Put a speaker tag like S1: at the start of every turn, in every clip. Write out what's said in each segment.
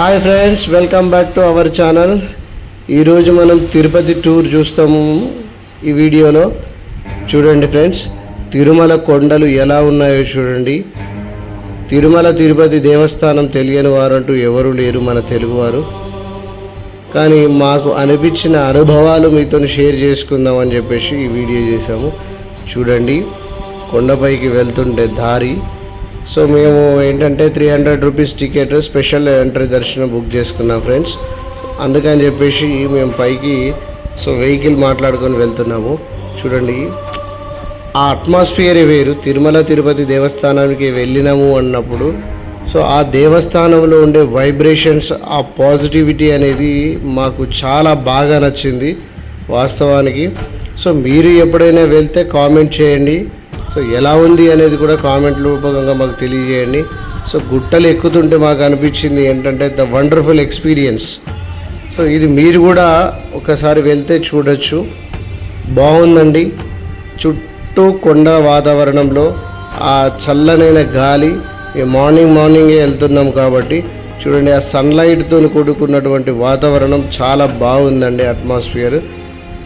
S1: Hi friends welcome back to our channel ఈరోజు మనం Tirupati tour చూస్తాము ఈ వీడియోలో. చూడండి ఫ్రెండ్స్ తిరుమల కొండలు ఎలా ఉన్నాయో చూడండి. తిరుమల తిరుపతి దేవస్థానం తెలియని వారంటూ ఎవరు లేరు మన తెలుగువారు కానీ మాకు అనిపించిన అనుభవాలు మీతో షేర్ చేసుకుందామని చెప్పేసి ఈ వీడియో చేసాము చూడండి కొండపైకి వెళ్తుంటే దారి. సో మేము ఏంటంటే three hundred rupees ticket special entry దర్శనం బుక్ చేసుకున్నాం ఫ్రెండ్స్ అందుకని చెప్పేసి మేము పైకి సో వెహికల్ మాట్లాడుకొని వెళ్తున్నాము. చూడండి. ఆ అట్మాస్ఫియరే వేరు. తిరుమల తిరుపతి దేవస్థానానికి వెళ్ళినాము అన్నప్పుడు సో ఆ దేవస్థానంలో ఉండే వైబ్రేషన్స్ ఆ పాజిటివిటీ అనేది మాకు చాలా బాగా నచ్చింది వాస్తవానికి. సో మీరు ఎప్పుడైనా వెళ్తే కామెంట్ చేయండి. సో ఎలా ఉంది అనేది కూడా కామెంట్ రూపకంగా మాకు తెలియజేయండి. సో గుట్టలు ఎక్కుతుంటే మాకు అనిపించింది ఏంటంటే ద వండర్ఫుల్ ఎక్స్పీరియన్స్. సో ఇది మీరు కూడా ఒకసారి వెళ్తే చూడొచ్చు. బాగుందండి. చుట్టూ కొండ వాతావరణంలో ఆ చల్లనైన గాలి ఈ మార్నింగ్ మార్నింగే వెళ్తున్నాం కాబట్టి చూడండి ఆ సన్లైట్తో కూడుకున్నటువంటి వాతావరణం చాలా బాగుందండి అట్మాస్ఫియర్.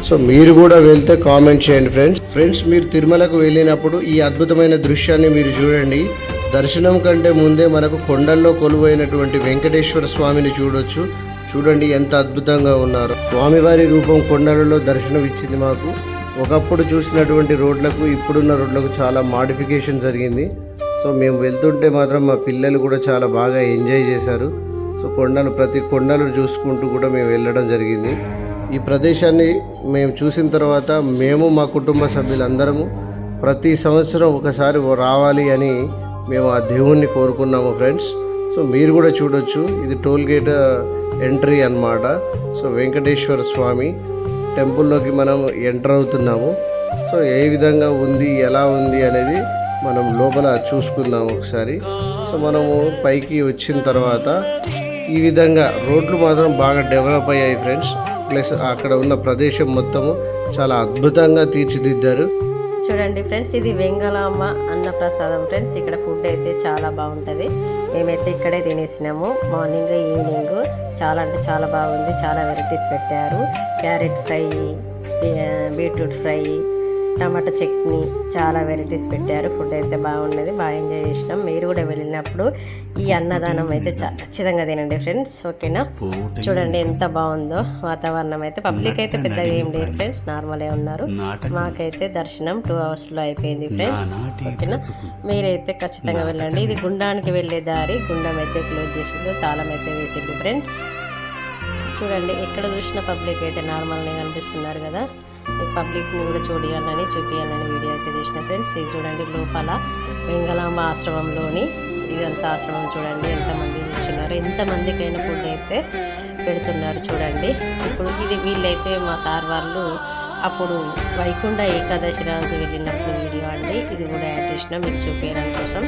S1: సో మీరు కూడా వెళ్తే కామెంట్ చేయండి ఫ్రెండ్స్. ఫ్రెండ్స్ మీరు తిరుమలకు వెళ్ళినప్పుడు ఈ అద్భుతమైన దృశ్యాన్ని మీరు చూడండి. దర్శనం కంటే ముందే మనకు కొండల్లో కొలువైనటువంటి వెంకటేశ్వర స్వామిని చూడొచ్చు. చూడండి ఎంత అద్భుతంగా ఉన్నారు. స్వామివారి రూపం కొండలలో దర్శనం ఇచ్చింది మాకు. ఒకప్పుడు చూసినటువంటి రోడ్లకు ఇప్పుడున్న రోడ్లకు చాలా మాడిఫికేషన్ జరిగింది. సో మేము వెళ్తుంటే మాత్రం మా పిల్లలు కూడా చాలా బాగా ఎంజాయ్ చేశారు. సో కొండలు ప్రతి కొండలు చూసుకుంటూ కూడా మేము వెళ్ళడం జరిగింది. ఈ ప్రదేశాన్ని మేము చూసిన తర్వాత మేము మా కుటుంబ సభ్యులందరము ప్రతి సంవత్సరం ఒకసారి రావాలి అని మేము ఆ దేవుణ్ణి కోరుకున్నాము ఫ్రెండ్స్. సో మీరు కూడా చూడొచ్చు. ఇది టోల్ గేట్ ఎంట్రీ అన్నమాట. సో వెంకటేశ్వర స్వామి టెంపుల్లోకి మనం ఎంటర్ అవుతున్నాము. సో ఏ విధంగా ఉంది ఎలా ఉంది అనేది మనం లోపల చూసుకుందాం ఒకసారి. సో మనము పైకి వచ్చిన తర్వాత ఈ విధంగా రోడ్లు మాత్రం బాగా డెవలప్ అయ్యాయి ఫ్రెండ్స్. ప్లస్ అక్కడ ఉన్న ప్రదేశం మొత్తము చాలా అద్భుతంగా తీర్చిదిద్దారు.
S2: చూడండి ఫ్రెండ్స్ ఇది వెంగళమ్మ అన్నప్రసాదం ఫ్రెండ్స్ ఇక్కడ ఫుడ్ అయితే చాలా బాగుంటుంది. మేమైతే ఇక్కడే తినేసినాము. మార్నింగ్ ఈవినింగ్ చాలా అంటే చాలా బాగుంది. చాలా వెరైటీస్ పెట్టారు. క్యారెట్ ఫ్రై బీట్రూట్ ఫ్రై టమాటా చట్నీ చాలా వెరైటీస్ పెట్టారు. ఫుడ్ అయితే బాగున్నది బాగా ఎంజాయ్ చేసినాం. మీరు కూడా వెళ్ళినప్పుడు ఈ అన్నదానం అయితే ఖచ్చితంగా తినండి ఫ్రెండ్స్ ఓకేనా? చూడండి ఎంత బాగుందో వాతావరణం అయితే. పబ్లిక్ అయితే పెద్దగా ఏం లేరు ఫ్రెండ్స్ నార్మలే ఉన్నారు. మాకైతే దర్శనం టూ అవర్స్లో అయిపోయింది ఫ్రెండ్స్ ఓకేనా? మీరైతే ఖచ్చితంగా వెళ్ళండి. ఇది గుండానికి వెళ్ళే దారి గుండం అయితే క్లోజ్ చేసిందో తాళం అయితే వేసింది ఫ్రెండ్స్. చూడండి ఎక్కడ చూసిన పబ్లిక్ అయితే నార్మల్గా కనిపిస్తున్నారు కదా. ఈ పబ్లిక్ని కూడా చూడాలని చూపించాలని వీడియో అయితే తీసిన ఫ్రెండ్స్. ఇది చూడండి లోపల వెంగళాంబ ఆశ్రమంలోని ఇదంతా ఆశ్రమం చూడండి. ఎంతమంది వచ్చినారు ఎంతమందికైనా ఫుడ్ అయితే పెడుతున్నారు చూడండి. ఇప్పుడు ఇది వీళ్ళైతే మా సార్ వాళ్ళు అప్పుడు వైకుంఠ ఏకాదశి రోజు వెళ్ళినప్పుడు వీడియో అండి. ఇది కూడా యాడ్ చేసిన మీకు చూపించడం కోసం.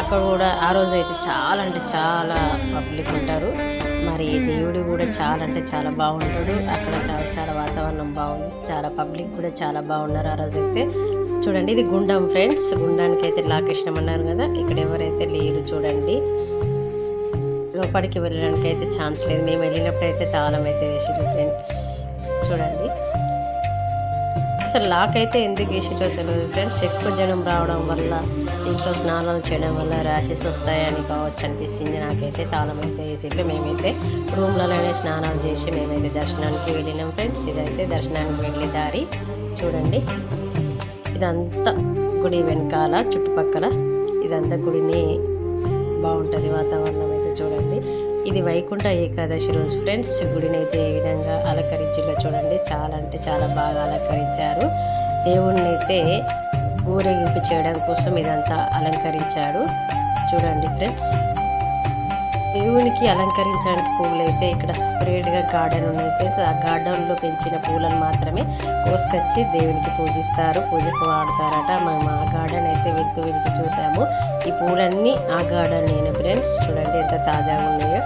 S2: అక్కడ కూడా ఆ రోజు అయితే చాలా అంటే చాలా పబ్లిక్ ఉంటారు. మరి దేవుడు కూడా చాలా అంటే చాలా బాగుంటాడు. అక్కడ చాలా చాలా వాతావరణం బాగుంది. చాలా పబ్లిక్ కూడా చాలా బాగున్నారు ఆ రోజు అయితే చూడండి ఇది గుండం ఫ్రెండ్స్. గుండానికి అయితే లాకేషన్ అన్నారు కదా ఇక్కడ ఎవరైతే లేరు చూడండి. లోపలికి వెళ్ళడానికి అయితే ఛాన్స్ లేదు. మేము వెళ్ళినప్పుడు అయితే తాళం అయితే వేసారు ఫ్రెండ్స్. చూడండి. అసలు లాక్ అయితే ఎందుకు వేసిరో తెలియదు ఫ్రెండ్స్. ఎక్కువ జనం రావడం వల్ల ఇంట్లో స్నానాలు చేయడం వల్ల ర్యాషెస్ వస్తాయని కావచ్చు అనిపిస్తుంది నాకైతే. తాళం అయితే వేసిట్లు మేమైతే రూమ్లలోనే స్నానాలు చేసి మేమైతే దర్శనానికి వెళ్ళినాం ఫ్రెండ్స్. ఇదైతే దర్శనానికి వెళ్ళే దారి. చూడండి. ఇదంతా గుడి వెనకాల చుట్టుపక్కల ఇదంతా గుడిని బాగుంటుంది వాతావరణం అయితే చూడండి. ఇది వైకుంఠ ఏకాదశి రోజు ఫ్రెండ్స్. గుడిని అయితే ఏ విధంగా అలంకరించిందో చూడండి. చాలా అంటే చాలా బాగా అలంకరించారు. దేవుణ్ణి అయితే ఊరేగింపు చేయడం కోసం ఇదంతా అలంకరించారు. చూడండి ఫ్రెండ్స్. దేవునికి అలంకరించడానికి పువ్వులు అయితే ఇక్కడ సపరేట్గా గార్డెన్ ఉన్నాయి ఫ్రెండ్స్ ఆ గార్డెన్లో పెంచిన పూలను మాత్రమే కోసుకొచ్చి దేవునికి పూజిస్తారు పూజకు వాడతారట. మేము ఆ గార్డెన్ అయితే వెళ్తూ వెళ్తూ చూసాము. ఈ పూలన్నీ ఆ గార్డెన్ నేను ఫ్రెండ్స్ చూడండి ఎంత తాజాగా ఉన్నాయో.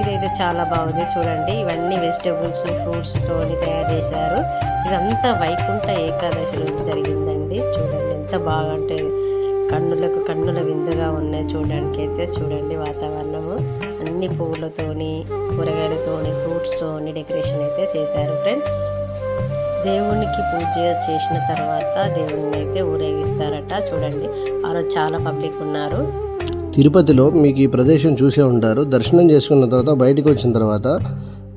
S2: ఇదైతే చాలా బాగుంది. చూడండి ఇవన్నీ వెజిటేబుల్స్ ఫ్రూట్స్ తయారు చేశారు. ఇదంతా వైకుంఠ ఏకాదశి రోజు జరిగిందండి. చూడండి ఎంత బాగా అంటే కన్నులకు కన్నుల విందుగా ఉన్నాయి. చూడడానికి అయితే చూడండి వాతావరణము. అన్ని పువ్వులతోని కూరగాయలతోని ఫ్రూట్స్తోని డెకరేషన్ అయితే చేశారు ఫ్రెండ్స్ దేవునికి పూజ చేసిన తర్వాత దేవుడిని అయితే ఊరేగిస్తారట. చూడండి. ఆరోజు చాలా పబ్లిక్ ఉన్నారు.
S1: తిరుపతిలో మీకు ఈ ప్రదేశం చూసే ఉంటారు. దర్శనం చేసుకున్న తర్వాత బయటకు వచ్చిన తర్వాత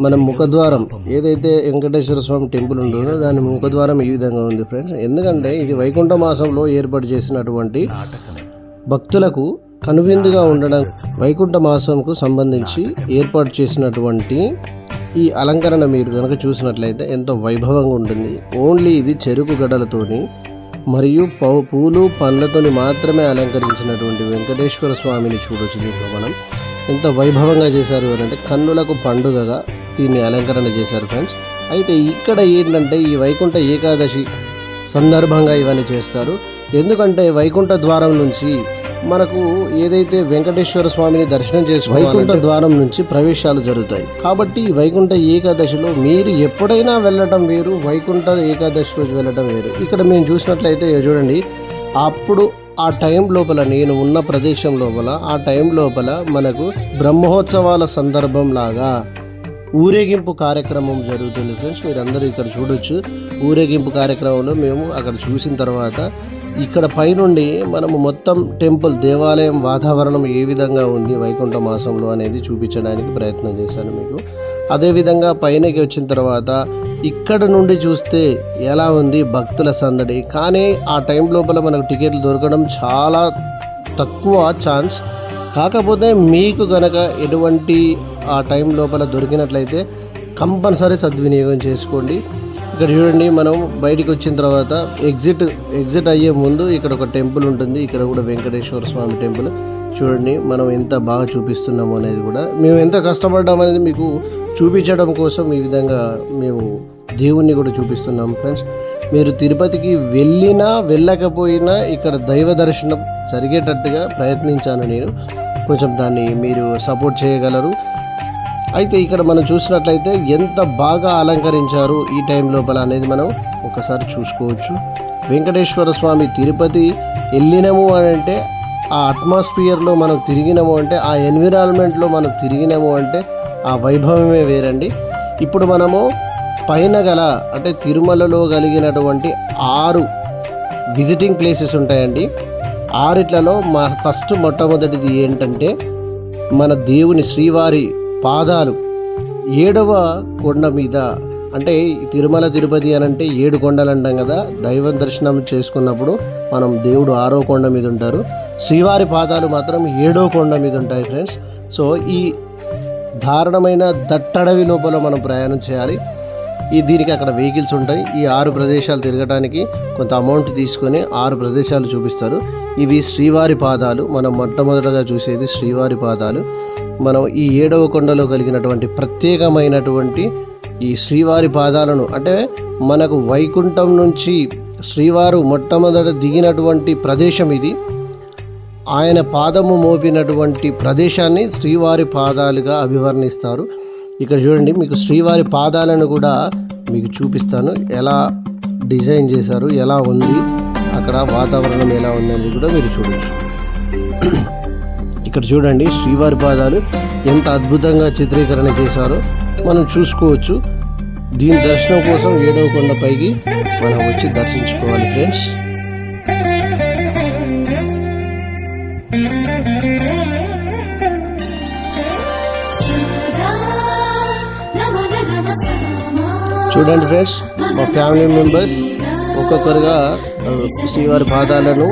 S1: మనం ముఖద్వారం ఏదైతే వెంకటేశ్వర స్వామి టెంపుల్ ఉంటుందో దాని ముఖద్వారం ఈ విధంగా ఉంది ఫ్రెండ్స్. ఎందుకంటే ఇది వైకుంఠ మాసంలో ఏర్పాటు చేసినటువంటి భక్తులకు కనువిందుగా ఉండడం వైకుంఠ మాసంకు సంబంధించి ఏర్పాటు చేసినటువంటి ఈ అలంకరణ మీరు కనుక చూసినట్లయితే ఎంతో వైభవంగా ఉంటుంది. ఓన్లీ ఇది చెరుకు గడలతోని మరియు పౌ పూలు పండ్లతోని మాత్రమే అలంకరించినటువంటి వెంకటేశ్వర స్వామిని చూడొచ్చు దీంట్లో మనం. ఎంత వైభవంగా చేశారు అంటే కన్నులకు పండుగగా దీన్ని అలంకరణ చేశారు ఫ్రెండ్స్ అయితే ఇక్కడ ఏంటంటే ఈ వైకుంఠ ఏకాదశి సందర్భంగా ఇవన్నీ చేస్తారు. ఎందుకంటే వైకుంఠ ద్వారం నుంచి మనకు ఏదైతే వెంకటేశ్వర స్వామిని దర్శనం చేసి వైకుంఠ ద్వారం నుంచి ప్రవేశాలు జరుగుతాయి. కాబట్టి ఈ వైకుంఠ ఏకాదశిలో మీరు ఎప్పుడైనా వెళ్ళటం వేరు వైకుంఠ ఏకాదశి రోజు వెళ్ళటం వేరు. ఇక్కడ మేము చూసినట్లయితే చూడండి అప్పుడు ఆ టైం లోపల నేను ఉన్న ప్రదేశం లోపల ఆ టైం లోపల మనకు బ్రహ్మోత్సవాల సందర్భం లాగా ఊరేగింపు కార్యక్రమం జరుగుతుంది ఫ్రెండ్స్. మీరందరూ ఇక్కడ చూడొచ్చు. ఊరేగింపు కార్యక్రమంలో మేము అక్కడ చూసిన తర్వాత ఇక్కడ పైనుండి మనము మొత్తం టెంపుల్ దేవాలయం వాతావరణం ఏ విధంగా ఉంది వైకుంఠ మాసంలో అనేది చూపించడానికి ప్రయత్నం చేశాను మీకు. అదేవిధంగా పైనకి వచ్చిన తర్వాత ఇక్కడ నుండి చూస్తే ఎలా ఉంది భక్తుల సందడి. కానీ ఆ టైం లోపల మనకు టికెట్లు దొరకడం చాలా తక్కువ ఛాన్స్ కాకపోతే మీకు గనక ఎటువంటి ఆ టైం లోపల దొరికినట్లయితే కంపల్సరీ సద్వినియోగం చేసుకోండి. ఇక్కడ చూడండి మనం బయటికి వచ్చిన తర్వాత ఎగ్జిట్ ఎగ్జిట్ అయ్యే ముందు ఇక్కడ ఒక టెంపుల్ ఉంటుంది. ఇక్కడ కూడా వెంకటేశ్వర స్వామి టెంపుల్. చూడండి మనం ఎంత బాగా చూపిస్తున్నాము అనేది కూడా. మేము ఎంత కష్టపడ్డాం అనేది మీకు చూపించడం కోసం ఈ విధంగా మేము దేవుణ్ణి కూడా చూపిస్తున్నాం ఫ్రెండ్స్. మీరు తిరుపతికి వెళ్ళినా వెళ్ళకపోయినా ఇక్కడ దైవ దర్శనం జరిగేటట్టుగా ప్రయత్నించాను నేను. కొంచెం దాన్ని మీరు సపోర్ట్ చేయగలరు. అయితే ఇక్కడ మనం చూసినట్లయితే ఎంత బాగా అలంకరించారు ఈ టైం లోపల అనేది మనం ఒకసారి చూసుకోవచ్చు. వెంకటేశ్వర స్వామి తిరుపతి వెళ్ళినాము అని అంటే ఆ అట్మాస్ఫియర్లో మనం తిరిగినాము అంటే ఆ ఎన్విరాన్మెంట్లో మనం తిరిగినాము అంటే ఆ వైభవమే వేరండి. ఇప్పుడు మనము పైన గల అంటే తిరుమలలో కలిగినటువంటి ఆరు విజిటింగ్ ప్లేసెస్ ఉంటాయండి. ఆరిట్లలో మా ఫస్ట్ మొట్టమొదటిది ఏంటంటే మన దేవుని శ్రీవారి పాదాలు ఏడవ కొండ మీద అంటే తిరుమల తిరుపతి అని అంటే ఏడు కొండలు అంటాం కదా దైవ దర్శనం చేసుకున్నప్పుడు మనం దేవుడు ఆరో కొండ మీద ఉంటారు. శ్రీవారి పాదాలు మాత్రం ఏడో కొండ మీద ఉంటాయి ఫ్రెండ్స్ సో ఈ దారుణమైన దట్టడవి లోపల మనం ప్రయాణం చేయాలి. ఈ దీనికి అక్కడ వెహికల్స్ ఉంటాయి. ఈ ఆరు ప్రదేశాలు తిరగడానికి కొంత అమౌంట్ తీసుకొని ఆరు ప్రదేశాలు చూపిస్తారు. ఇవి శ్రీవారి పాదాలు. మనం మొట్టమొదటగా చూసేది శ్రీవారి పాదాలు. మనం ఈ ఏడవ కొండలో కలిగినటువంటి ప్రత్యేకమైనటువంటి ఈ శ్రీవారి పాదాలను అంటే మనకు వైకుంఠం నుంచి శ్రీవారు మొట్టమొదట దిగినటువంటి ప్రదేశం ఇది. ఆయన పాదము మోపినటువంటి ప్రదేశాన్ని శ్రీవారి పాదాలుగా అభివర్ణిస్తారు. ఇక్కడ చూడండి మీకు శ్రీవారి పాదాలను కూడా మీకు చూపిస్తాను. ఎలా డిజైన్ చేశారు ఎలా ఉంది అక్కడ వాతావరణం ఎలా ఉంది కూడా మీరు చూడవచ్చు ఇక్కడ చూడండి శ్రీవారి పాదాలు ఎంత అద్భుతంగా చిత్రీకరణ చేశారో మనం చూసుకోవచ్చు. దీని దర్శనం కోసం ఏడవ కొండపైకి మనం వచ్చి దర్శించుకోవాలి ఫ్రెండ్స్. చూడండి ఫ్రెండ్స్ మా ఫ్యామిలీ మెంబర్స్ ఒక్కొక్కరుగా శ్రీవారి పాదాలను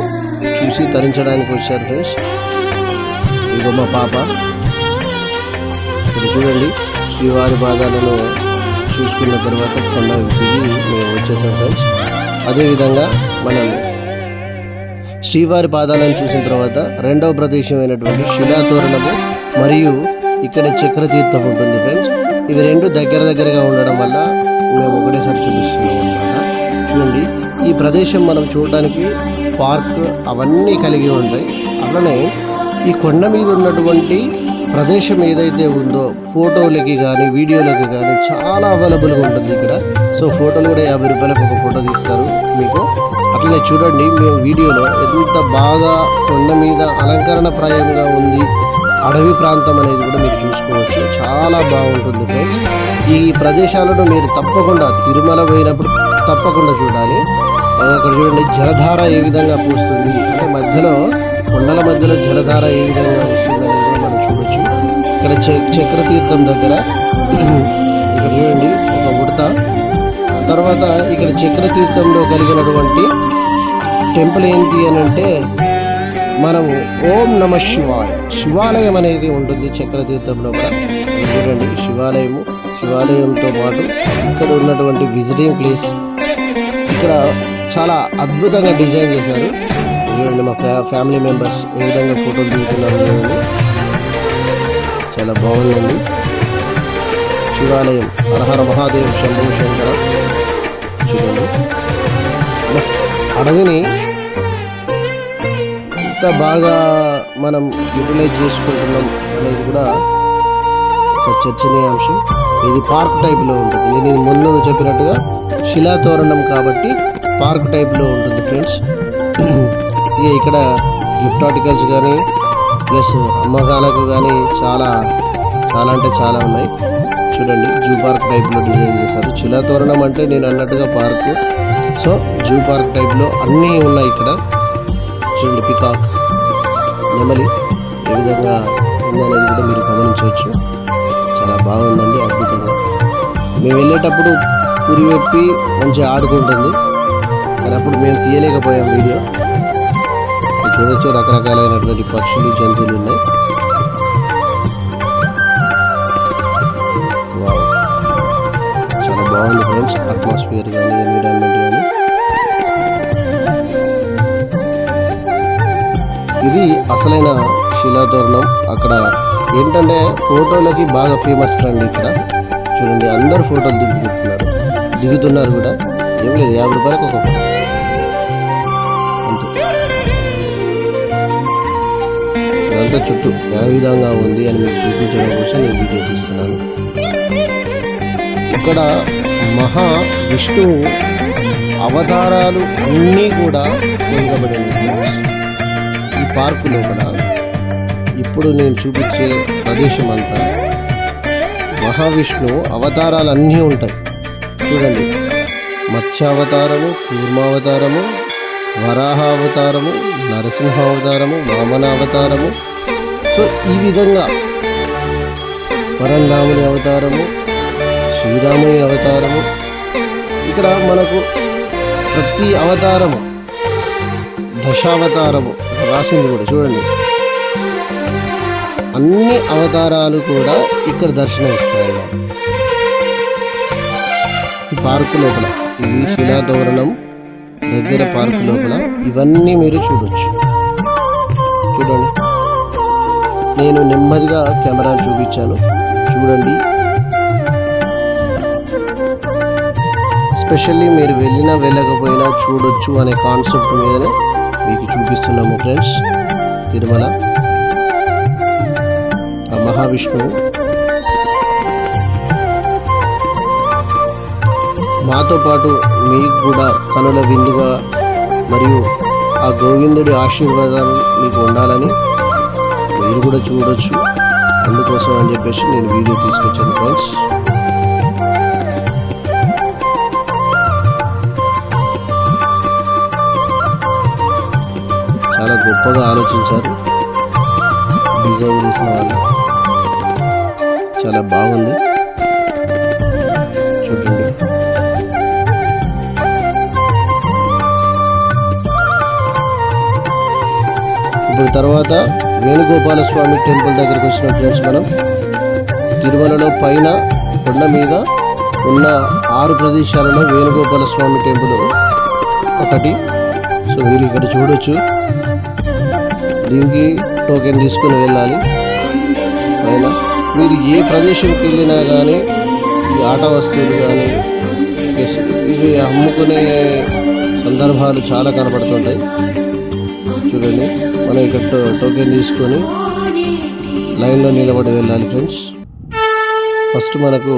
S1: చూసి తరించడానికి వచ్చారు ఫ్రెండ్స్ ఇదిగో మా పాప. ఇక్కడ చూడండి శ్రీవారి పాదాలను చూసుకున్న తర్వాత కొండ దిగి మేము వచ్చేసాం ఫ్రెండ్స్. అదేవిధంగా మనం శ్రీవారి పాదాలను చూసిన తర్వాత రెండవ ప్రదేశమైనటువంటి శిలాతోరణము మరియు ఇక్కడ చక్రతీర్థం ఉంటుంది ఫ్రెండ్స్. ఇవి రెండు దగ్గర దగ్గరగా ఉండడం వల్ల మేము ఒకటేసారి చూపిస్తున్నాం చూడండి. ఈ ప్రదేశం మనం చూడడానికి పార్క్ అవన్నీ కలిగి ఉంటాయి. అలానే ఈ కొండ మీద ఉన్నటువంటి ప్రదేశం ఏదైతే ఉందో ఫోటోలకి కానీ వీడియోలకి కానీ చాలా అవైలబుల్గా ఉంటుంది ఇక్కడ. సో ఫోటోలు కూడా యాభై రూపాయలకు ఒక ఫోటో తీస్తారు మీకు. అట్లనే చూడండి మేము వీడియోలో ఎంత బాగా కొండ మీద అలంకరణప్రాయంగా ఉంది అడవి ప్రాంతం అనేది కూడా మీరు చూసుకోవచ్చు. చాలా బాగుంటుంది ఫ్రెండ్స్. ఈ ప్రదేశాలను మీరు తప్పకుండా తిరుమల పోయినప్పుడు తప్పకుండా చూడాలి. అక్కడ చూడండి జలధార ఏ విధంగా పూస్తుంది? అంటే మధ్యలో కొండల మధ్యలో జలధార ఏ విధంగా వస్తుంది అనేది కూడా మనం చూడొచ్చు. ఇక్కడ చ- చక్రతీర్థం దగ్గర ఇక్కడ చూడండి ఒక ఉడత తర్వాత ఇక్కడ చక్రతీర్థంలో కలిగినటువంటి టెంపుల్ ఏంటి అని అంటే మనము ఓం నమ శివాయ శివాలయం అనేది ఉంటుంది చక్రతీర్థంలో కూడా. ఇక్కడ చూడండి శివాలయము శివాలయంతో పాటు ఇక్కడ ఉన్నటువంటి విజిటింగ్ ప్లేస్. ఇక్కడ చాలా అద్భుతంగా డిజైన్ చేశారు. చూడండి మా ఫ్యా ఫ్యామిలీ మెంబర్స్ ఏ విధంగా ఫోటోలు దిగుతున్నారు చూడండి. చాలా బాగుందండి. శివాలయం హరహర మహాదేవ్ శంభు శంకర. చూడండి. అడవిని ఎంత బాగా మనం యూటిలైజ్ చేసుకుంటున్నాం అనేది కూడా ఒక చర్చనీయాంశం. ఇది పార్క్ టైప్లో ఉంటుంది. నేను ముందు చెప్పినట్టుగా శిలాతోరణం కాబట్టి పార్క్ టైప్లో ఉంటుంది ఫ్రెండ్స్. ఇక ఇక్కడ గిఫ్ట్ ఆర్టికల్స్ కానీ ప్లస్ అమ్మకాలకు కానీ చాలా చాలా అంటే చాలా ఉన్నాయి. చూడండి జూ పార్క్ టైప్లో డిజైన్ చేశారు. శిలాతోరణం అంటే నేను అన్నట్టుగా పార్క్. సో జూ పార్క్ టైప్లో అన్నీ ఉన్నాయి ఇక్కడ. చూడండి పికాక్ నెమలి ఏ విధంగా ఉందనేది కూడా మీరు గమనించవచ్చు. చాలా బాగుందండి అద్భుతంగా. మేము వెళ్ళేటప్పుడు పురివెప్పి మంచిగా ఆడుకుంటుంది. కానీ అప్పుడు మేము తీయలేకపోయాం వీడియో. చూడొచ్చు రకరకాలైనటువంటి పక్షులు జంతువులు ఉన్నాయి. చాలా బాగుంది ఫ్రెండ్స్ అట్మాస్ఫియర్ కానీ ఎన్విరాన్మెంట్ కానీ. ఇది అసలైన శిలాతోరణం. అక్కడ ఏంటంటే ఫోటోలకి బాగా ఫేమస్ అండి ఇక్కడ. చూడండి అందరు ఫోటోలు దిగుతున్నారు. దిగుతున్నారు కూడా. ఏం లేదు యాభై రూపాయలకు ఒక అంతే చుట్టూ ఏ విధంగా ఉంది అని మీకు చూపించడం కోసం నేను వీడియో తీస్తున్నాను. ఇక్కడ మహా విష్ణువు అవతారాలు అన్నీ కూడా పొందబడి ఈ పార్కు లోపల ఇప్పుడు నేను చూపించే ప్రదేశం అంతా మహావిష్ణువు అవతారాలు అన్నీ ఉంటాయి. చూడండి. మత్స్యావతారము కూర్మావతారము వరాహ అవతారము నరసింహ అవతారము అవతారము సో ఈ విధంగా పరంరాముని అవతారము శ్రీరాముని అవతారము. ఇక్కడ మనకు ప్రతి అవతారము దశావతారము రాసింది కూడా చూడండి. అన్ని అవతారాలు కూడా ఇక్కడ దర్శనమిస్తాయి. ఈ పార్కు లోపల. ఇది శిలాదోరణం దగ్గర పార్క్ లోపల ఇవన్నీ మీరు చూడొచ్చు. చూడండి. నేను నెమ్మదిగా కెమెరా చూపించాను. చూడండి. ఎస్పెషల్లీ మీరు వెళ్ళినా వెళ్ళకపోయినా చూడొచ్చు అనే కాన్సెప్ట్ మీదనే మీకు చూపిస్తున్నాము ఫ్రెండ్స్. తిరుమల. మహావిష్ణువు మాతో పాటు మీకు కూడా కనుల విందుగా మరియు ఆ గోవిందుడి ఆశీర్వాదాలు మీకు ఉండాలని మీరు కూడా చూడొచ్చు. అందుకోసం అని చెప్పేసి నేను వీడియో తీసుకొచ్చాను ఫ్రెండ్స్. చాలా గొప్పగా ఆలోచించారు. డిజైన్ చేసిన వాళ్ళు. చాలా బాగుంది. ఇప్పుడు తర్వాత వేణుగోపాల స్వామి టెంపుల్ దగ్గరికి వచ్చిన ఫ్రెండ్స్ మనం తిరుమలలో పైన కొండ మీద ఉన్న ఆరు ప్రదేశాలలో వేణుగోపాల స్వామి టెంపుల్ ఒకటి. సో మీరు ఇక్కడ చూడొచ్చు. దీనికి టోకెన్ తీసుకుని వెళ్ళాలి. పైన మీరు ఏ ప్రదేశంకి వెళ్ళినా కానీ ఈ ఆట వస్తువులు కానీ ఇవి అమ్ముకునే సందర్భాలు చాలా కనబడుతుంటాయి. చూడండి. మనం ఇక్కడ టోకెన్ తీసుకొని లైన్లో నిలబడి వెళ్ళాలి ఫ్రెండ్స్. ఫస్ట్ మనకు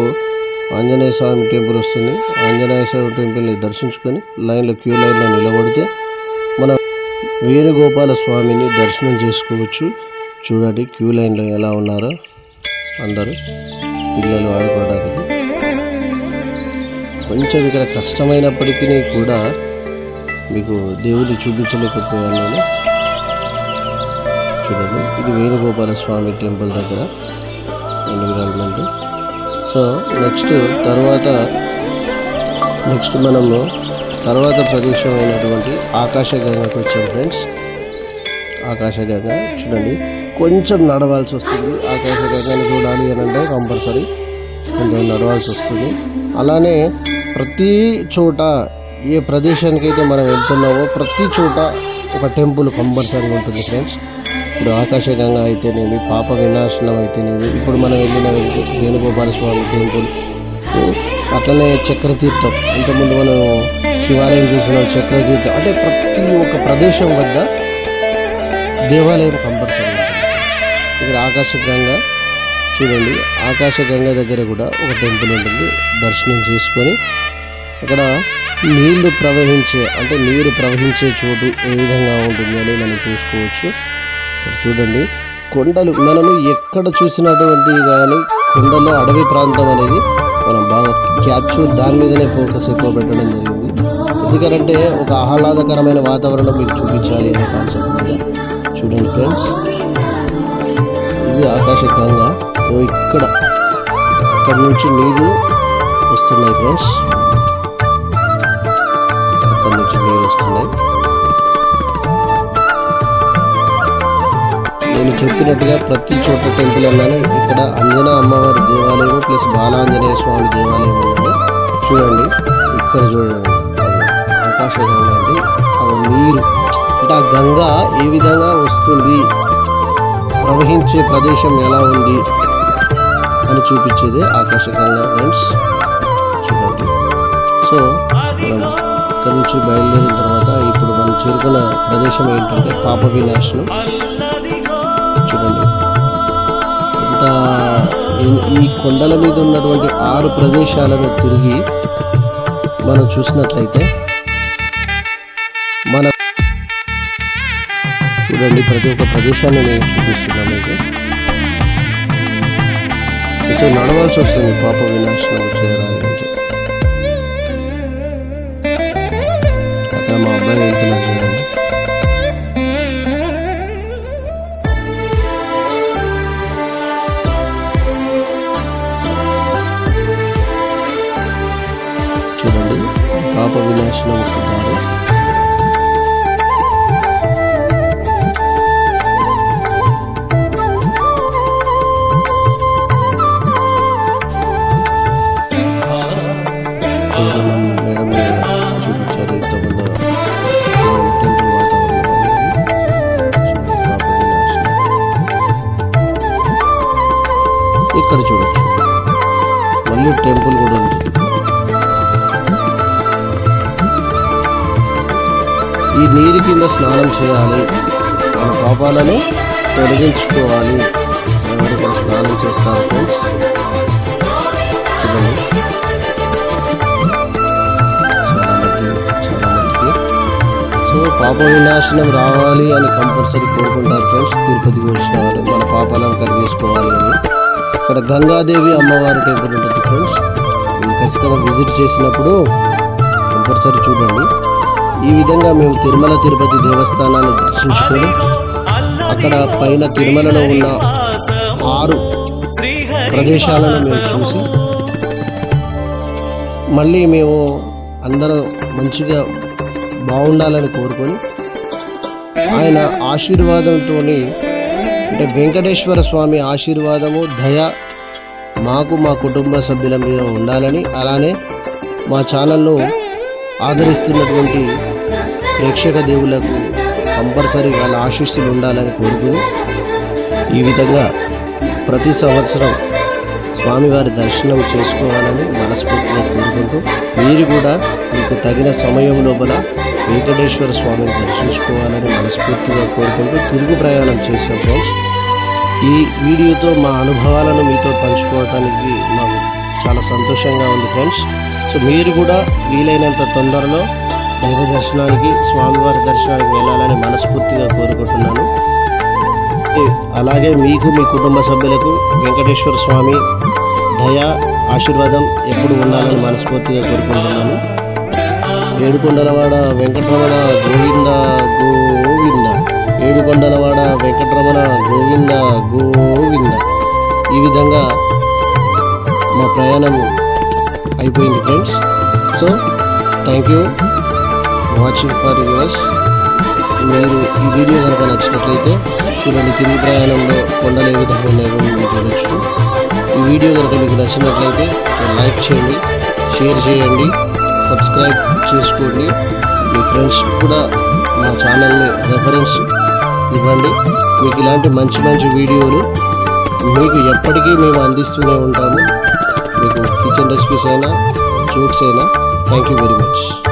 S1: ఆంజనేయ స్వామి టెంపుల్ వస్తుంది. ఆంజనేయ స్వామి టెంపుల్ని దర్శించుకొని లైన్లో క్యూ లైన్లో నిలబడితే మనం వేణుగోపాల స్వామిని దర్శనం చేసుకోవచ్చు. చూడండి క్యూ లైన్లో ఎలా ఉన్నారో అందరూ పిల్లలు ఆడుకోవడానికి. కొంచెం ఇక్కడ కష్టమైనప్పటికీ కూడా మీకు దేవుడిని చూపించలేకపోయాను నేను. చూడండి. ఇది వేణుగోపాల స్వామి టెంపుల్ దగ్గర ఎన్విరాన్మెంట్. సో నెక్స్ట్ తర్వాత నెక్స్ట్ మనము తర్వాత ప్రదేశం అయినటువంటి ఆకాశగంగకు వచ్చాం ఫ్రెండ్స్. ఆకాశగంగ చూడండి. కొంచెం నడవాల్సి వస్తుంది. ఆకాశగంగని చూడాలి అని అంటే కంపల్సరీ కొంచెం నడవాల్సి వస్తుంది. అలానే ప్రతి చోట ఏ ప్రదేశానికి అయితే మనం వెళ్తున్నామో ప్రతి చోట ఒక టెంపుల్ కంపల్సరీ ఉంటుంది ఫ్రెండ్స్. ఇప్పుడు ఆకాశగంగా అయితేనేమి పాప వినాశనం అయితేనేమి ఇప్పుడు మనం వెళ్ళిన వేణుగోపాల స్వామి టెంపుల్ అట్లనే చక్రతీర్థం. ఇంతకుముందు మనం శివాలయం చూసిన చక్రతీర్థం. అంటే ప్రతి ఒక్క ప్రదేశం వద్ద దేవాలయం కంపల్సరీ ఇక్కడ ఆకాశగంగా చూడండి ఆకాశగంగా దగ్గర కూడా ఒక టెంపుల్ ఉంటుంది. దర్శనం చేసుకొని అక్కడ నీళ్ళు ప్రవహించే అంటే నీరు ప్రవహించే చోటు ఏ విధంగా ఉంటుంది అని మనం చూసుకోవచ్చు. చూడండి. కొండలు మనము ఎక్కడ చూసినటువంటి కానీ కొండలో అడవి ప్రాంతం అనేది మనం బాగా క్యాప్చర్ దాని మీదనే ఫోకస్ ఎక్కువ పెట్టడం జరిగింది. ఎందుకంటే ఒక ఆహ్లాదకరమైన వాతావరణం మీకు చూపించాలి అనే కాన్సెప్ట్ మీద. చూడండి ఫ్రెండ్స్. ఇది ఆకాశకంగా ఇక్కడ. ఇక్కడ నుంచి నీళ్ళు వస్తున్నాయి ఫ్రెండ్స్. ఇక్కడ నుంచి నీళ్ళు వస్తున్నాయి. నేను చెప్పినట్టుగా ప్రతి చోట టెంపుల్ వెళ్ళాను ఇక్కడ అంజనా అమ్మవారి దేవాలయం ప్లస్ బాలాంజనేయ స్వామి దేవాలయం ఉందండి. చూడండి. ఇక్కడ చూడండి. ఆకాశగంగా అండి. ఆ నీరు. అంటే ఆ గంగా ఏ విధంగా వస్తుంది? ప్రవహించే ప్రదేశం ఎలా ఉంది? అని చూపించేది ఆకాశగంగా ఫ్రెండ్స్. చూడండి. సో మనం ఇక్కడ నుంచి బయలుదేరిన తర్వాత ఇప్పుడు మనం చేరుకున్న ప్రదేశం ఏంటంటే పాప వినాశనం. చూడండి. ఎంత ఈ- కొండల మీద ఉన్నటువంటి ఆరు ప్రదేశాలను తిరిగి మనం చూసినట్లయితే మన చూడండి ప్రతి ఒక్క ప్రదేశాన్ని నేను చూపిస్తున్నాను మీకు. కొంచెం నడవాల్సి వస్తుంది పాప వినాశనం చేయడానికి అక్కడ మా అబ్బాయి వెళ్తున్నారు వినాశనం నీరు కింద స్నానం చేయాలి. మన పాపాలను తొలగించుకోవాలి. ఎవరికైనా స్నానం చేస్తారు ఫ్రెండ్స్. సో పాప వినాశనం రావాలి అని కంపల్సరీ కోరుకుంటారు ఫ్రెండ్స్. తిరుపతికి వచ్చిన వారు మన పాపాలను కడిగేసుకోవాలి అని. ఇక్కడ గంగాదేవి అమ్మవారి టెంపుల్ ఉంటుంది ఫ్రెండ్స్. మీరు ఖచ్చితంగా విజిట్ చేసినప్పుడు కంపల్సరీ చూడండి. ఈ విధంగా మేము తిరుమల తిరుపతి దేవస్థానాన్ని దర్శించుకొని అక్కడ పైన తిరుమలలో ఉన్న ఆరు ప్రదేశాలను మేము చూసి మళ్ళీ మేము అందరం మంచిగా బాగుండాలని కోరుకొని ఆయన ఆశీర్వాదంతో అంటే వెంకటేశ్వర స్వామి ఆశీర్వాదము దయ మాకు మా కుటుంబ సభ్యుల మీద ఉండాలని అలానే మా ఛానల్లో ఆదరిస్తున్నటువంటి ప్రేక్షక దేవులకు కంపల్సరీ వాళ్ళ ఆశీస్సులు ఉండాలని కోరుకుని ఈ విధంగా ప్రతి సంవత్సరం స్వామివారి దర్శనం చేసుకోవాలని మనస్ఫూర్తిగా కోరుకుంటూ మీరు కూడా మీకు తగిన సమయం లోపల వెంకటేశ్వర స్వామిని దర్శించుకోవాలని మనస్ఫూర్తిగా కోరుకుంటూ తిరుగు ప్రయాణం చేసాం ఫ్రెండ్స్. ఈ వీడియోతో మా అనుభవాలను మీతో పంచుకోవడానికి మాకు చాలా సంతోషంగా ఉంది ఫ్రెండ్స్. సో మీరు కూడా వీలైనంత తొందరలో దైవ దర్శనానికి స్వామివారి దర్శనానికి వెళ్ళాలని మనస్ఫూర్తిగా కోరుకుంటున్నాను. అలాగే మీకు మీ కుటుంబ సభ్యులకు వెంకటేశ్వర స్వామి దయ ఆశీర్వాదం ఎప్పుడు ఉండాలని మనస్ఫూర్తిగా కోరుకుంటున్నాను. ఏడుకొండలవాడ వెంకటరమణ గోవింద గోవింద ఏడుకొండలవాడ వెంకటరమణ గోవింద గోవింద. ఈ విధంగా మా ప్రయాణము అయిపోయింది friends. So thank you watching for yours మీరు ఈ వీడియో కనుక నచ్చినట్లయితే చూడండి తిరిగి ప్రయాణంలో కొండలు ఏ విధంగా ఉన్నాయో చూడొచ్చు. ఈ వీడియో కనుక మీకు నచ్చినట్లయితే లైక్ చేయండి షేర్ చేయండి సబ్స్క్రైబ్ చేసుకోండి. మీ ఫ్రెండ్స్ కూడా మా ఛానల్ని రెఫరెన్స్ ఇవ్వండి. మీకు ఇలాంటి మంచి మంచి వీడియోలు మీకు ఎప్పటికీ మేము అందిస్తూనే ఉంటాము. మీకు కిచెన్ రెసిపీస్ అయినా జోక్స్ అయినా థ్యాంక్ యూ వెరీ మచ్